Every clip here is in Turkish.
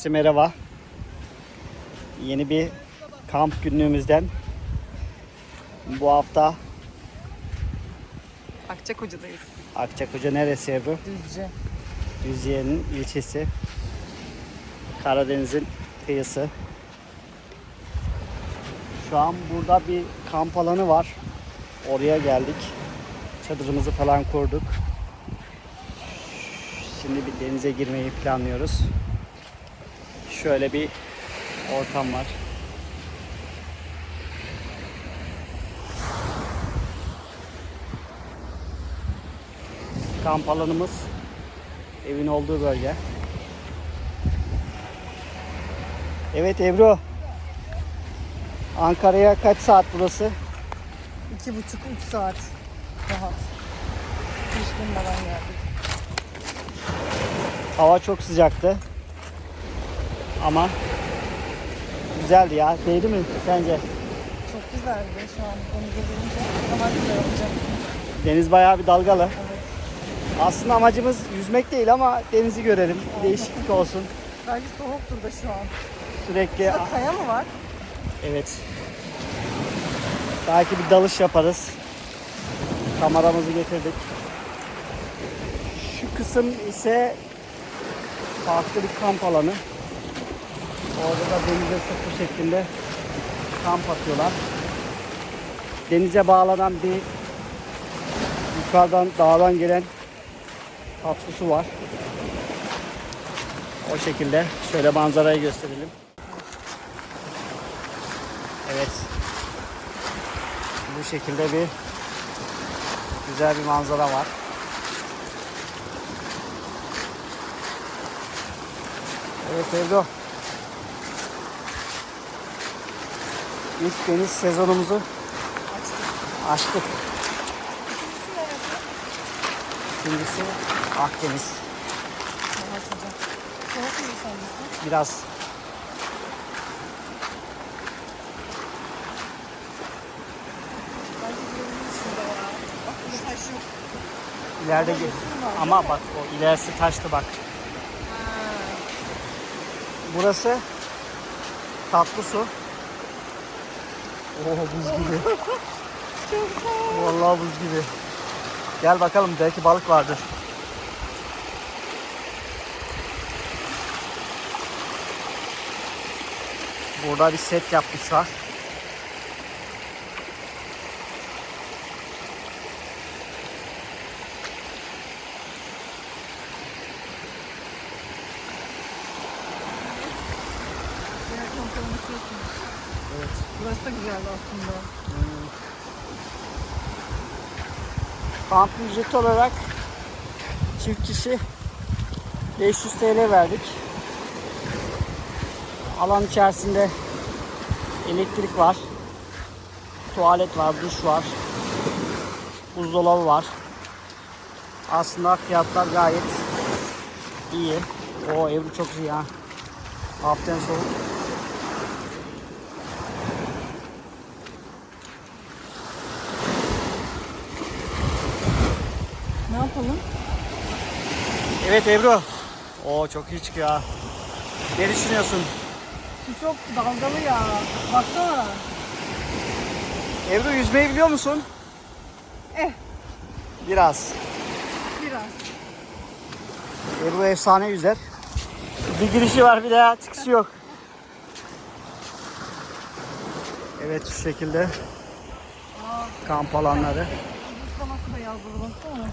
Herkese merhaba. Yeni bir kamp günlüğümüzden bu hafta Akçakoca'dayız. Akçakoca neresi Ebru? Düzce. Düzce'nin ilçesi. Karadeniz'in kıyısı. Şu an burada bir kamp alanı var. Oraya geldik. Çadırımızı falan kurduk. Şimdi bir denize girmeyi planlıyoruz. Şöyle bir ortam var. Kamp alanımız evin olduğu bölge. Evet Ebru. Ankara'ya kaç saat burası? İki buçuk, üç saat. Rahat. Hiç durmadan geldik. Hava çok sıcaktı. Ama güzeldi ya. Değdi mi sence? Çok güzeldi şu an denize girince. Daha güzel olacak. Deniz bayağı bir dalgalı. Evet. Aslında amacımız yüzmek değil ama denizi görelim. Bir değişiklik olsun. Belki soğuktur da şu an. Sürekli Burada kaya mı var? evet. Belki bir dalış yaparız. Kameramızı getirdik. Şu kısım ise farklı bir kamp alanı. Orada da denize sıfır şeklinde kamp atıyorlar. Denize bağlanan bir yukarıdan dağdan gelen tatlı su var. O şekilde şöyle manzarayı gösterelim. Evet. Bu şekilde bir güzel bir manzara var. Evet Ebru. İlk deniz sezonumuzu Açtık. açtık. İkincisi Akdeniz. Biraz ileride gel. Ama bak o ilerisi taştı bak. Burası tatlı su. Oo buz gibi. Çok soğuk. Vallahi buz gibi. Gel bakalım belki balık vardır. Burada bir set yapmışlar. Kontrolünü yapıyorsunuz. Evet. Burası da güzeldi aslında. Kamp ücreti olarak çift kişi 500 TL verdik. Alan içerisinde elektrik var. Tuvalet var, duş var. Buzdolabı var. Aslında fiyatlar gayet iyi. O Ebru çok iyi ha. Hafiften soğuk. Ne yapalım? Evet Ebru. O çok iyi çıkıyor ha. Ne düşünüyorsun? Su çok dalgalı ya. Baksana. Ebru yüzmeyi biliyor musun? Eh Biraz. biraz. Ebru efsane yüzer. Bir girişi var bir daha çıkışı yok. Evet şu şekilde Aa, kamp alanları. Buzlaması da yazılı baksana.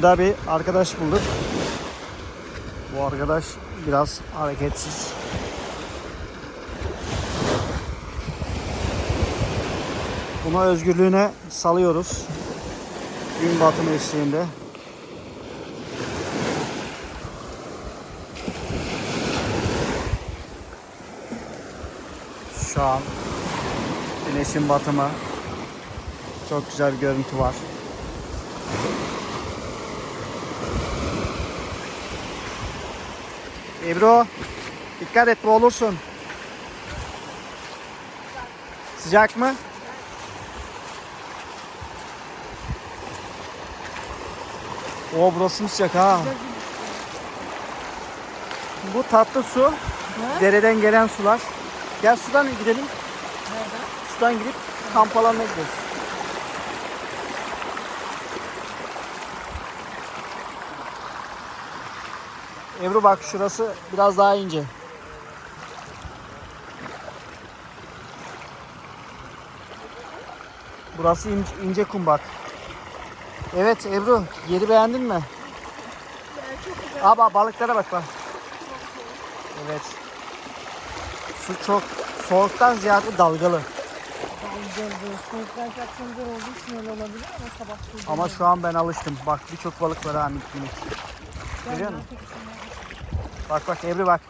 Kıyıda bir arkadaş bulduk. Bu arkadaş biraz hareketsiz. Buna özgürlüğüne salıyoruz. Gün batımı eşliğinde. Şu an güneşin batımı. Çok güzel bir görüntü var. Ebru dikkat et boğulursun. Sıcak mı? O burası mı sıcak ha? Bu tatlı su. Dereden gelen sular. Gel sudan gidelim. Nereden? Sudan gidip kamp alanına gideriz. Ebru bak şurası biraz daha ince. Burası ince, ince kum bak. Evet Ebru yeri beğendin mi? Aa bak balıklara bak bak. Evet. Su çok soğuktan ziyade dalgalı. Dalgalı. Soğuktan için öyle olabilir ama sabah. Ama şu an ben alıştım. Bak birçok balık var ha minik minik. Görüyor musun? Bak bak Ebru bak.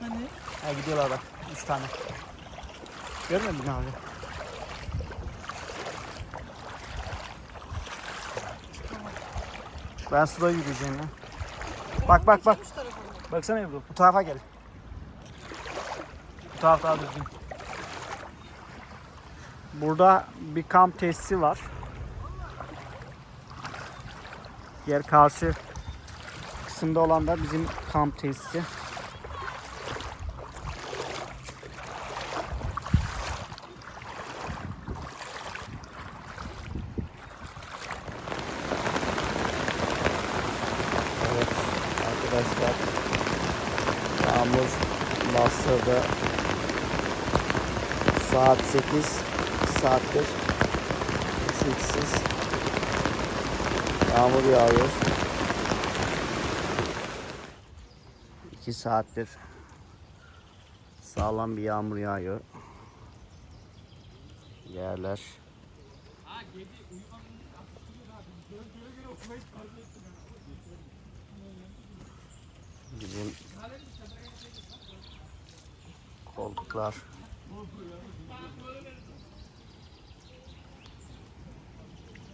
Hani? Ha gidiyorlar bak. Üç tane. Görmedin mi abi? Ben suda yürüyeceğim ya. Bak bak bak. Baksana Ebru. Bu tarafa gel. Bu taraf daha düzgün. Burada bir kamp tesisi var. Diğer karşı kısımda olan da bizim kamp tesisi. Evet arkadaşlar yağmur bastırdı. Saat 8 saattir kesiksiz yağmur yağıyor. 2 saattir sağlam bir yağmur yağıyor. Yerler bizim koltuklar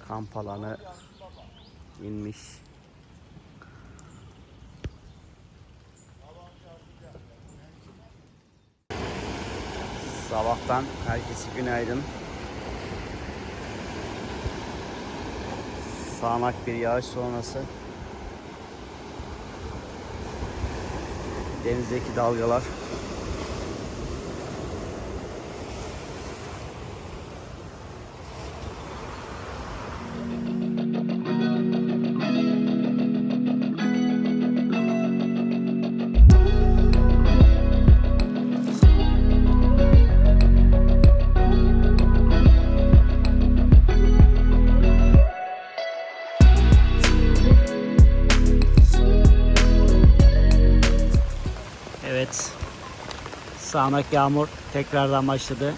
kamp alanı inmiş. Sabahtan herkese günaydın. Sağanak bir yağış sonrası denizdeki dalgalar Sağanak yağmur tekrardan başladı.